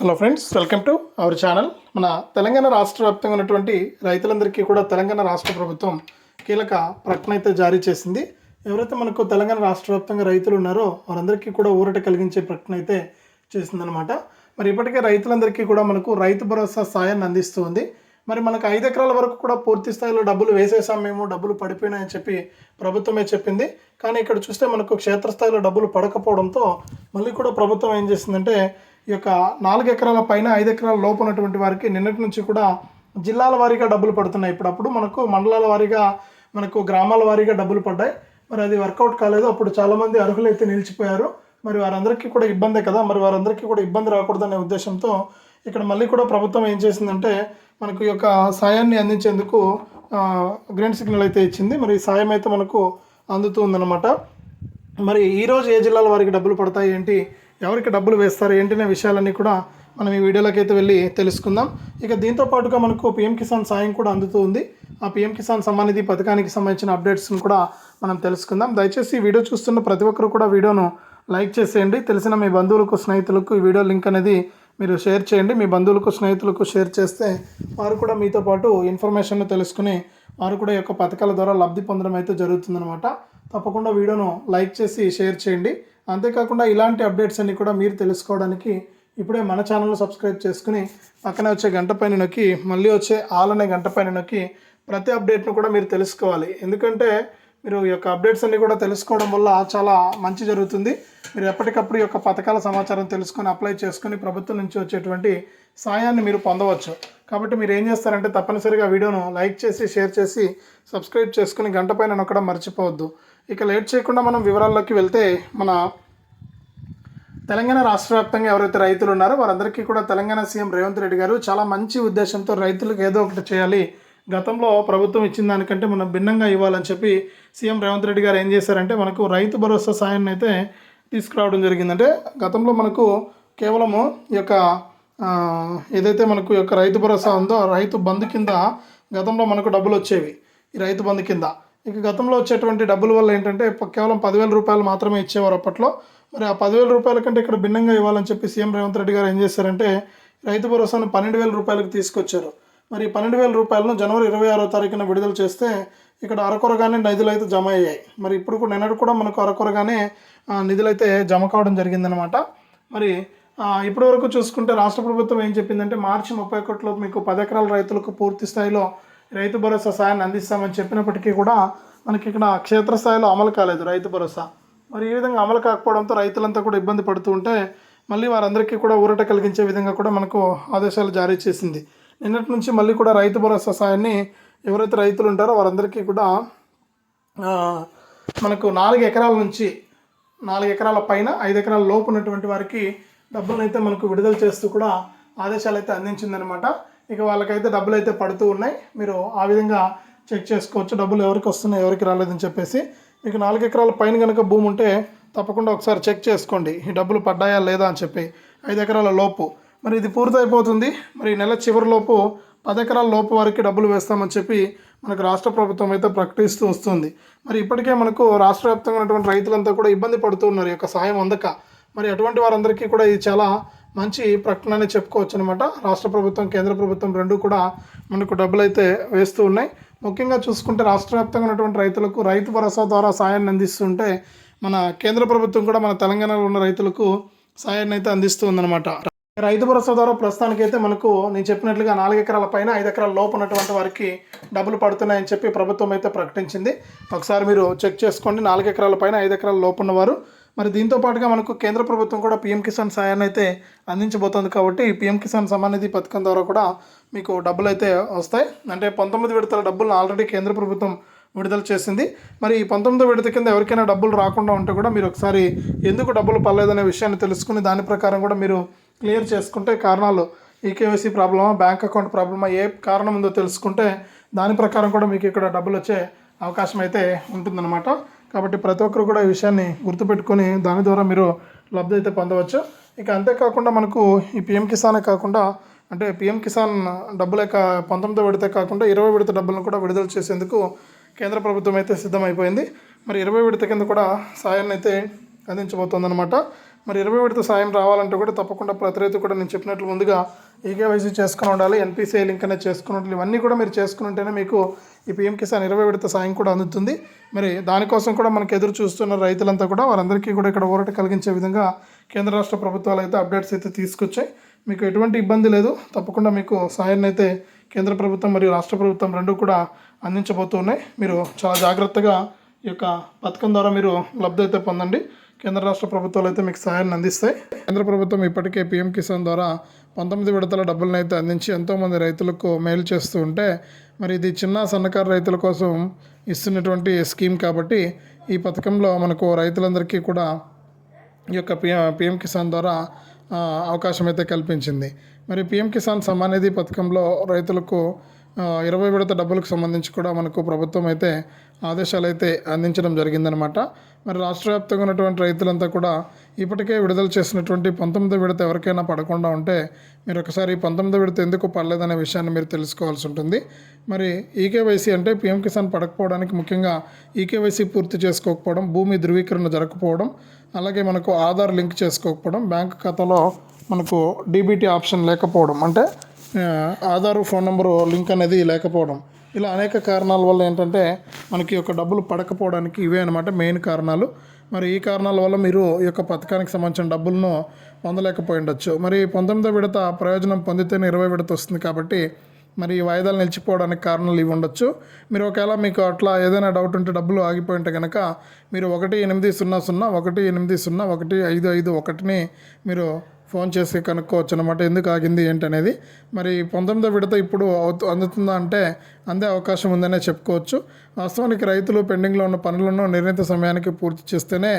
Hello friends welcome to our channel మన తెలంగాణ రాష్ట్ర వ్యాప్తంగా ఉన్నటువంటి రైతులందరికీ కూడా తెలంగాణ రాష్ట్ర ప్రభుత్వం కీలక ప్రకటన అయితే జారీ చేసింది. ఎవరైతే మనకు తెలంగాణ రాష్ట్ర వ్యాప్తంగా రైతులు ఉన్నారో వారందరికీ కూడా ఊరట కలిగించే ప్రకటన అయితే చేసిందనమాట మరి ఇప్పటికే రైతులందరికీ కూడా మనకు రైతు భరోసా సాయాన్ని అందిస్తుంది. మరి మనకు ఐదు ఎకరాల వరకు కూడా పూర్తి స్థాయిలో డబ్బులు వేసేసాం మేము డబ్బులు పడిపోయినాయని చెప్పి ప్రభుత్వమే చెప్పింది. కానీ ఇక్కడ చూస్తే మనకు క్షేత్రస్థాయిలో డబ్బులు పడకపోవడంతో మళ్ళీ కూడా ప్రభుత్వం ఏం చేసిందంటే ఈ యొక్క నాలుగు ఎకరాల పైన ఐదు ఎకరాల లోపు ఉన్నటువంటి వారికి నిన్నటి నుంచి కూడా జిల్లాల వారీగా డబ్బులు పడుతున్నాయి. ఇప్పుడప్పుడు మనకు మండలాల వారీగా మనకు గ్రామాల వారీగా డబ్బులు పడ్డాయి. మరి అది వర్కౌట్ కాలేదు. అప్పుడు చాలామంది అర్హులైతే నిలిచిపోయారు. మరి వారందరికీ కూడా ఇబ్బందే కదా? మరి వారందరికీ కూడా ఇబ్బంది రాకూడదనే ఉద్దేశంతో ఇక్కడ మళ్ళీ కూడా ప్రభుత్వం ఏం చేసిందంటే మనకు ఈ యొక్క సాయాన్ని అందించేందుకు గ్రీన్ సిగ్నల్ అయితే ఇచ్చింది. మరి సాయం అయితే మనకు అందుతూ ఉందన్నమాట. మరి ఈరోజు ఏ జిల్లాల వారికి డబ్బులు పడతాయి ఏంటి? ఎవరికి డబ్బులు వేస్తారు ఏంటి అనే విషయాలన్నీ కూడా మనం ఈ వీడియోలోకి అయితే వెళ్ళి తెలుసుకుందాం. ఇక దీంతో పాటుగా మనకు పిఎం కిసాన్ సాయం కూడా అందుతూ ఉంది. ఆ పిఎం కిసాన్ సమ్మానిధి పథకానికి సంబంధించిన అప్డేట్స్ని కూడా మనం తెలుసుకుందాం. దయచేసి ఈ వీడియో చూస్తున్న ప్రతి ఒక్కరు కూడా వీడియోను లైక్ చేసేయండి. తెలిసిన మీ బంధువులకు స్నేహితులకు ఈ వీడియో లింక్ అనేది మీరు షేర్ చేయండి. మీ బంధువులకు స్నేహితులకు షేర్ చేస్తే వారు కూడా మీతో పాటు ఇన్ఫర్మేషన్ తెలుసుకుని వారు కూడా ఈ యొక్క పథకాల ద్వారా లబ్ధి పొందడం అయితే జరుగుతుందన్నమాట. తప్పకుండా వీడియోను లైక్ చేసి షేర్ చేయండి. అంతేకాకుండా ఇలాంటి అప్డేట్స్ అన్ని కూడా మీరు తెలుసుకోవడానికి ఇప్పుడే మన ఛానల్ సబ్స్క్రైబ్ చేసుకుని పక్కనే వచ్చే గంట పైన నొక్కి మళ్ళీ వచ్చే ఆల్ అనే గంట పైన నొక్కి ప్రతి అప్డేట్ను కూడా మీరు తెలుసుకోవాలి. ఎందుకంటే మీరు ఈ యొక్క అప్డేట్స్ అన్ని కూడా తెలుసుకోవడం వల్ల చాలా మంచి జరుగుతుంది. మీరు ఎప్పటికప్పుడు ఈ యొక్క పథకాల సమాచారం తెలుసుకొని అప్లై చేసుకొని ప్రభుత్వం నుంచి వచ్చేటువంటి సాయాన్ని మీరు పొందవచ్చు. కాబట్టి మీరు ఏం చేస్తారంటే తప్పనిసరిగా వీడియోను లైక్ చేసి షేర్ చేసి సబ్స్క్రైబ్ చేసుకుని గంట పైన నొక్కడం మర్చిపోవద్దు. ఇక లేట్ చేయకుండా మనం వివరాల్లోకి వెళ్తే మన తెలంగాణ రాష్ట్ర వ్యాప్తంగా ఎవరైతే రైతులు ఉన్నారో వారందరికీ కూడా తెలంగాణ సీఎం రేవంత్ రెడ్డి గారు చాలా మంచి ఉద్దేశంతో రైతులకు ఏదో ఒకటి చేయాలి. గతంలో ప్రభుత్వం ఇచ్చిన దానికంటే మనం భిన్నంగా ఇవ్వాలని చెప్పి సీఎం రేవంత్ రెడ్డి గారు ఏం చేశారంటే మనకు రైతు భరోసా సాయాన్ని అయితే తీసుకురావడం జరిగిందంటే గతంలో మనకు కేవలము ఈ యొక్క ఏదైతే మనకు యొక్క రైతు భరోసా ఉందో రైతు బంధు కింద గతంలో మనకు డబ్బులు వచ్చేవి. ఈ రైతు బంధు కింద. ఇక గతంలో వచ్చేటువంటి డబ్బుల వల్ల ఏంటంటే కేవలం పదివేల రూపాయలు మాత్రమే ఇచ్చేవారు అప్పట్లో. మరి ఆ పదివేల రూపాయల కంటే ఇక్కడ భిన్నంగా ఇవ్వాలని చెప్పి సీఎం రేవంత్ రెడ్డి గారు ఏం చేశారంటే రైతు భరోసాను పన్నెండు వేల రూపాయలకు తీసుకొచ్చారు. మరి ఈ పన్నెండు వేల రూపాయలను జనవరి ఇరవై ఆరో తారీఖున విడుదల చేస్తే ఇక్కడ అరకొరగానే నిధులు అయితే జమ అయ్యాయి. మరి ఇప్పుడు కూడా నిన్నటి కూడా మనకు అరకొరగానే నిధులైతే నిధులు అయితే జమ కావడం జరిగిందనమాట మరి ఇప్పటి వరకు చూసుకుంటే రాష్ట్ర ప్రభుత్వం ఏం చెప్పిందంటే మార్చి ముప్పై ఒకటిలో మీకు పది ఎకరాల రైతులకు పూర్తి స్థాయిలో రైతు భరోసా సాయాన్ని అందిస్తామని చెప్పినప్పటికీ కూడా మనకి ఇక్కడ క్షేత్రస్థాయిలో అమలు కాలేదు రైతు భరోసా. మరి ఈ విధంగా అమలు కాకపోవడంతో రైతులంతా కూడా ఇబ్బంది పడుతూ ఉంటే మళ్ళీ వారందరికీ కూడా ఊరట కలిగించే విధంగా కూడా మనకు ఆదేశాలు జారీ చేసింది. నిన్నటి నుంచి మళ్ళీ కూడా రైతు భరోసా సాయాన్ని ఎవరైతే రైతులు ఉంటారో వారందరికీ కూడా మనకు నాలుగు ఎకరాల నుంచి నాలుగు ఎకరాల పైన ఐదు ఎకరాల లోపు ఉన్నటువంటి వారికి డబ్బులను అయితే మనకు విడుదల చేస్తూ కూడా ఆదేశాలు అయితే అందించిందనమాట ఇక వాళ్ళకైతే డబ్బులు అయితే పడుతూ ఉన్నాయి. మీరు ఆ విధంగా చెక్ చేసుకోవచ్చు. డబ్బులు ఎవరికి వస్తున్నాయి ఎవరికి రాలేదని చెప్పేసి. మీకు నాలుగు ఎకరాల పైన కనుక భూమి ఉంటే తప్పకుండా ఒకసారి చెక్ చేసుకోండి. ఈ డబ్బులు పడ్డాయా లేదా అని చెప్పి. ఐదు ఎకరాల లోపు. మరి ఇది పూర్తయిపోతుంది. మరి నెల చివరిలోపు పది ఎకరాల లోపు వారికి డబ్బులు వేస్తామని చెప్పి మనకు రాష్ట్ర ప్రభుత్వం అయితే ప్రకటిస్తూ వస్తుంది. మరి ఇప్పటికే మనకు రాష్ట్ర వ్యాప్తంగా ఉన్నటువంటి రైతులంతా కూడా ఇబ్బంది పడుతూ ఉన్నారు. ఈ యొక్క సాయం అందక. మరి అటువంటి వారందరికీ కూడా ఇది చాలా మంచి ప్రకటన అని చెప్పుకోవచ్చు అనమాట రాష్ట్ర ప్రభుత్వం కేంద్ర ప్రభుత్వం రెండు కూడా మనకు డబ్బులు అయితే వేస్తూ ఉన్నాయి. ముఖ్యంగా చూసుకుంటే రాష్ట్ర వ్యాప్తంగా ఉన్నటువంటి రైతులకు రైతు భరోసా ద్వారా సాయాన్ని అందిస్తుంటే మన కేంద్ర ప్రభుత్వం కూడా మన తెలంగాణలో ఉన్న రైతులకు సాయాన్ని అయితే అందిస్తూ ఉందన్నమాట. రైతు భరోసా ద్వారా ప్రస్తుతానికైతే మనకు నేను చెప్పినట్లుగా నాలుగు ఎకరాల పైన ఐదు ఎకరాల లోపు ఉన్నటువంటి వారికి డబ్బులు పడుతున్నాయని చెప్పి ప్రభుత్వం అయితే ప్రకటించింది. ఒకసారి మీరు చెక్ చేసుకోండి. నాలుగు ఎకరాల పైన ఐదు ఎకరాల లోపు ఉన్నవారు మరి దీంతో పాటుగా మనకు కేంద్ర ప్రభుత్వం కూడా పీఎం కిసాన్ సాయాన్ని అయితే అందించబోతోంది కాబట్టి ఈ పీఎం కిసాన్ సమానిధి పథకం ద్వారా కూడా మీకు డబ్బులు అయితే వస్తాయి. అంటే పంతొమ్మిది విడతల డబ్బులు ఆల్రెడీ కేంద్ర ప్రభుత్వం విడుదల చేసింది. మరి ఈ పంతొమ్మిదో విడత కింద ఎవరికైనా డబ్బులు రాకుండా ఉంటే కూడా మీరు ఒకసారి ఎందుకు డబ్బులు పర్లేదనే విషయాన్ని తెలుసుకుని దాని ప్రకారం కూడా మీరు క్లియర్ చేసుకుంటే కారణాలు ఈ కేవైసీ ప్రాబ్లమా బ్యాంక్ అకౌంట్ ప్రాబ్లమా ఏ కారణం ఉందో తెలుసుకుంటే దాని ప్రకారం కూడా మీకు ఇక్కడ డబ్బులు వచ్చే అవకాశం అయితే ఉంటుందన్నమాట. కాబట్టి ప్రతి ఒక్కరు కూడా ఈ విషయాన్ని గుర్తుపెట్టుకొని దాని ద్వారా మీరు లబ్ధి అయితే పొందవచ్చు. ఇక అంతేకాకుండా మనకు ఈ పిఎం కిసానే కాకుండా అంటే పిఎం కిసాన్ డబ్బుల యొక్క పంతొమ్మిదో విడత కాకుండా ఇరవై విడత డబ్బులను కూడా విడుదల చేసేందుకు కేంద్ర ప్రభుత్వం అయితే సిద్ధమైపోయింది. మరి ఇరవై విడత కింద కూడా సాయాన్ని అయితే అందించబోతోందనమాట మరి ఇరవై విడత సాయం రావాలంటే కూడా తప్పకుండా ప్రతి రైతు కూడా నేను చెప్పినట్లు ముందుగా ఈకేవైసీ చేసుకుని ఉండాలి ఎన్పిసిఐ లింక్ అనేది చేసుకుని ఉండాలి. ఇవన్నీ కూడా మీరు చేసుకుని ఉంటేనే మీకు ఈ పిఎం కిసాన్ ఇరవై విడత సాయం కూడా అందుతుంది. మరి దానికోసం కూడా మనకు ఎదురు చూస్తున్న రైతులంతా కూడా వారందరికీ కూడా ఇక్కడ ఊరట కలిగించే విధంగా కేంద్ర రాష్ట్ర ప్రభుత్వాలు అయితే అప్డేట్స్ అయితే తీసుకొచ్చాయి. మీకు ఎటువంటి ఇబ్బంది లేదు. తప్పకుండా మీకు సాయాన్ని అయితే కేంద్ర ప్రభుత్వం మరియు రాష్ట్ర ప్రభుత్వం రెండు కూడా అందించబోతున్నాయి మీరు చాలా జాగ్రత్తగా ఈ యొక్క పథకం ద్వారా మీరు లబ్ధి అయితే పొందండి. కేంద్ర రాష్ట్ర ప్రభుత్వాలు అయితే మీకు సహాయాన్ని అందిస్తాయి. కేంద్ర ప్రభుత్వం ఇప్పటికే పీఎం కిసాన్ ద్వారా పంతొమ్మిది విడతల డబ్బులను అయితే అందించి ఎంతోమంది రైతులకు మేలు చేస్తూ ఉంటే మరి ఇది చిన్న సన్నకారు రైతుల కోసం ఇస్తున్నటువంటి స్కీమ్ కాబట్టి ఈ పథకంలో మనకు రైతులందరికీ కూడా ఈ యొక్క పిఎం పిఎం కిసాన్ ద్వారా అవకాశం అయితే కల్పించింది. మరి పిఎం కిసాన్ సమానిధి పథకంలో రైతులకు ఇరవై విడత డబ్బులకు సంబంధించి కూడా మనకు ప్రభుత్వం అయితే ఆదేశాలు అయితే అందించడం జరిగిందనమాట మరి రాష్ట్ర వ్యాప్తంగా ఉన్నటువంటి రైతులంతా కూడా ఇప్పటికే విడుదల చేసినటువంటి పంతొమ్మిది విడత ఎవరికైనా పడకుండా ఉంటే మీరు ఒకసారి ఈ విడత ఎందుకు పడలేదనే విషయాన్ని మీరు తెలుసుకోవాల్సి ఉంటుంది. మరి ఈకేవైసీ అంటే పీఎం కిసాన్ పడకపోవడానికి ముఖ్యంగా ఈకేవైసీ పూర్తి చేసుకోకపోవడం భూమి ధృవీకరణ జరగకపోవడం అలాగే మనకు ఆధార్ లింక్ చేసుకోకపోవడం బ్యాంక్ ఖాతాలో మనకు డీబీటీ ఆప్షన్ లేకపోవడం అంటే ఆధార్ ఫోన్ నెంబరు లింక్ అనేది లేకపోవడం. ఇలా అనేక కారణాల వల్ల ఏంటంటే మనకి యొక్క డబ్బులు పడకపోవడానికి ఇవే అనమాట మెయిన్ కారణాలు. మరి ఈ కారణాల వల్ల మీరు ఈ యొక్క పథకానికి సంబంధించిన డబ్బులను పొందలేకపోయి ఉండొచ్చు మరి పంతొమ్మిదో విడత ప్రయోజనం పొందితేనే ఇరవై విడత వస్తుంది కాబట్టి మరి ఈ వాయిదాలు నిలిచిపోవడానికి కారణాలు ఇవి ఉండొచ్చు. మీరు ఒకవేళ మీకు అట్లా ఏదైనా డౌట్ ఉంటే డబ్బులు ఆగిపోయి ఉంటే కనుక మీరు ఒకటి ఎనిమిది సున్నా సున్నా ఒకటి ఎనిమిది సున్నా ఒకటి ఐదు ఐదు ఒకటిని మీరు ఫోన్ చేసి కనుక్కోవచ్చు అనమాట ఎందుకు ఆగింది ఏంటనేది. మరి పంతొమ్మిదో విడత ఇప్పుడు అవుతు అందుతుందా అంటే అందే అవకాశం ఉందనే చెప్పుకోవచ్చు. వాస్తవానికి రైతులు పెండింగ్లో ఉన్న పనులను నిర్ణీత సమయానికి పూర్తి చేస్తేనే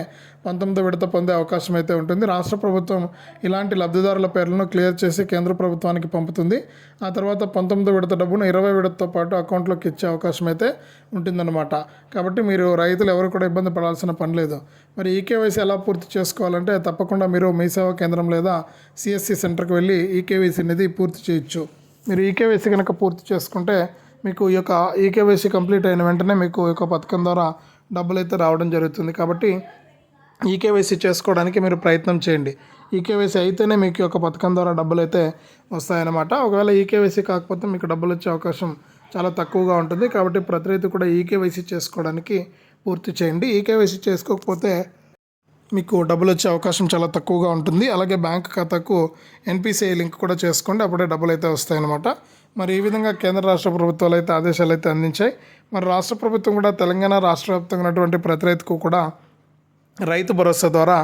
పంతొమ్మిదో విడత పొందే అవకాశం అయితే ఉంటుంది. రాష్ట్ర ప్రభుత్వం ఇలాంటి లబ్ధిదారుల పేర్లను క్లియర్ చేసి కేంద్ర ప్రభుత్వానికి పంపుతుంది. ఆ తర్వాత పంతొమ్మిదో విడత డబ్బును ఇరవై విడతతో పాటు అకౌంట్లోకి ఇచ్చే అవకాశం అయితే ఉంటుందన్నమాట. కాబట్టి మీరు రైతులు ఎవరు కూడా ఇబ్బంది పడాల్సిన పని లేదు. మరి ఈకేవైసీ ఎలా పూర్తి చేసుకోవాలంటే తప్పకుండా మీరు మీ సేవా కేంద్రం లేదా సిఎస్సి సెంటర్కి వెళ్ళి ఈకేవైసీ అనేది పూర్తి చేయొచ్చు. మీరు ఈకేవైసీ కనుక పూర్తి చేసుకుంటే మీకు ఈ యొక్క ఈకేవైసీ కంప్లీట్ అయిన వెంటనే మీకు ఈ యొక్క పథకం ద్వారా డబ్బులు అయితే రావడం జరుగుతుంది. కాబట్టి ఈకేవైసీ చేసుకోవడానికి మీరు ప్రయత్నం చేయండి. ఈకేవైసీ అయితేనే మీకు ఈ యొక్క పథకం ద్వారా డబ్బులు అయితే వస్తాయన్నమాట. ఒకవేళ ఈకేవైసీ కాకపోతే మీకు డబ్బులు వచ్చే అవకాశం చాలా తక్కువగా ఉంటుంది. కాబట్టి ప్రతి రైతు కూడా ఈకేవైసీ చేసుకోవడానికి పూర్తి చేయండి. ఈకేవైసీ చేసుకోకపోతే మీకు డబ్బులు వచ్చే అవకాశం చాలా తక్కువగా ఉంటుంది. అలాగే బ్యాంక్ ఖాతాకు ఎన్పిసిఐ లింక్ కూడా చేసుకోండి. అప్పుడే డబ్బులు అయితే వస్తాయన్నమాట. మరి ఈ విధంగా కేంద్ర రాష్ట్ర ప్రభుత్వాలు అయితే ఆదేశాలు అయితే అందించాయి. మరి రాష్ట్ర ప్రభుత్వం కూడా తెలంగాణ రాష్ట్ర వ్యాప్తంగా ఉన్నటువంటి ప్రతి రైతుకు కూడా రైతు భరోసా ద్వారా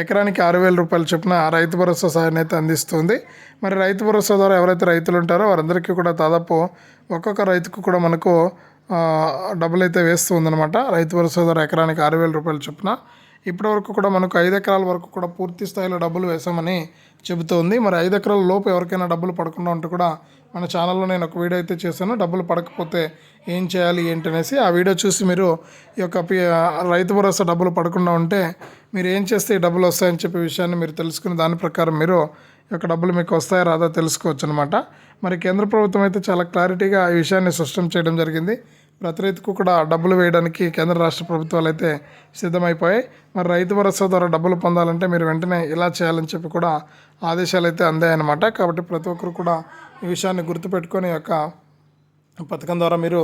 ఎకరానికి ఆరు వేల రూపాయలు చొప్పున రైతు భరోసా సాయాన్ని అయితే అందిస్తుంది. మరి రైతు భరోసా ద్వారా ఎవరైతే రైతులు ఉంటారో వారందరికీ కూడా దాదాపు ఒక్కొక్క రైతుకు కూడా మనకు డబ్బులు అయితే వేస్తూ ఉందన్నమాట. రైతు భరోసా ద్వారా ఎకరానికి ఆరు వేల రూపాయల చొప్పున ఇప్పటి వరకు కూడా మనకు ఐదు ఎకరాల వరకు కూడా పూర్తి స్థాయిలో డబ్బులు వేసామని చెబుతోంది. మరి ఐదు ఎకరాల లోపు ఎవరికైనా డబ్బులు పడకుండా ఉంటే కూడా మన ఛానల్లో నేను ఒక వీడియో అయితే చేశాను. డబ్బులు పడకపోతే ఏం చేయాలి ఏంటి అనేసి ఆ వీడియో చూసి మీరు ఈ యొక్క రైతు భరోసా డబ్బులు పడకుండా ఉంటే మీరు ఏం చేస్తే ఈ డబ్బులు వస్తాయని చెప్పే విషయాన్ని మీరు తెలుసుకుని దాని ప్రకారం మీరు ఈ యొక్క డబ్బులు మీకు వస్తాయా రాదా తెలుసుకోవచ్చు అనమాట మరి కేంద్ర ప్రభుత్వం అయితే చాలా క్లారిటీగా ఈ విషయాన్ని స్పష్టం చేయడం జరిగింది. ప్రతి రైతుకు కూడా డబ్బులు వేయడానికి కేంద్ర రాష్ట్ర ప్రభుత్వాలు అయితే సిద్ధమైపోయాయి. మరి రైతు భరోసా ద్వారా డబ్బులు పొందాలంటే మీరు వెంటనే ఇలా చేయాలని చెప్పి కూడా ఆదేశాలు అయితే అందాయన్నమాట. కాబట్టి ప్రతి ఒక్కరు కూడా ఈ విషయాన్ని గుర్తుపెట్టుకొని యొక్క పథకం ద్వారా మీరు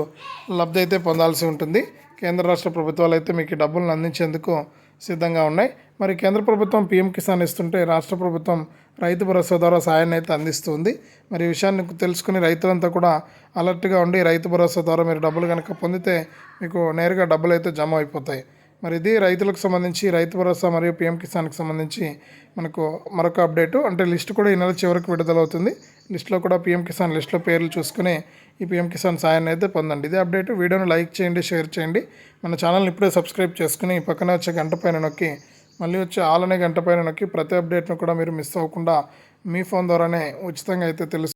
లబ్ధి అయితే పొందాల్సి ఉంటుంది. కేంద్ర రాష్ట్ర ప్రభుత్వాలు అయితే మీకు డబ్బులను అందించేందుకు సిద్ధంగా ఉన్నాయి. మరి కేంద్ర ప్రభుత్వం పీఎం కిసాన్ ఇస్తుంటే రాష్ట్ర ప్రభుత్వం రైతు భరోసా ద్వారా సాయాన్ని అయితే అందిస్తుంది. మరి విషయాన్ని తెలుసుకుని రైతులంతా కూడా అలర్ట్గా ఉండి రైతు భరోసా ద్వారా మీరు డబ్బులు కనుక పొందితే మీకు నేరుగా డబ్బులు అయితే జమ అయిపోతాయి. మరి ఇది రైతులకు సంబంధించి రైతు భరోసా మరియు పీఎం కిసాన్కి సంబంధించి మనకు మరొక అప్డేటు. అంటే లిస్ట్ కూడా ఈ నెల చివరికి విడుదలవుతుంది. లిస్ట్లో కూడా పీఎం కిసాన్ లిస్ట్లో పేర్లు చూసుకుని ఈ పీఎం కిసాన్ సాయాన్ని అయితే పొందండి. ఇదే అప్డేట్. వీడియోను లైక్ చేయండి షేర్ చేయండి. మన ఛానల్ని ఇప్పుడే సబ్స్క్రైబ్ చేసుకుని పక్కన వచ్చే గంట పైన నొక్కి మళ్ళీ వచ్చే ఆల్ అనే గంట పైన నొక్కి ప్రతి అప్డేట్ను కూడా మీరు మిస్ అవ్వకుండా మీ ఫోన్ ద్వారానే ఉచితంగా అయితే తెలుసు.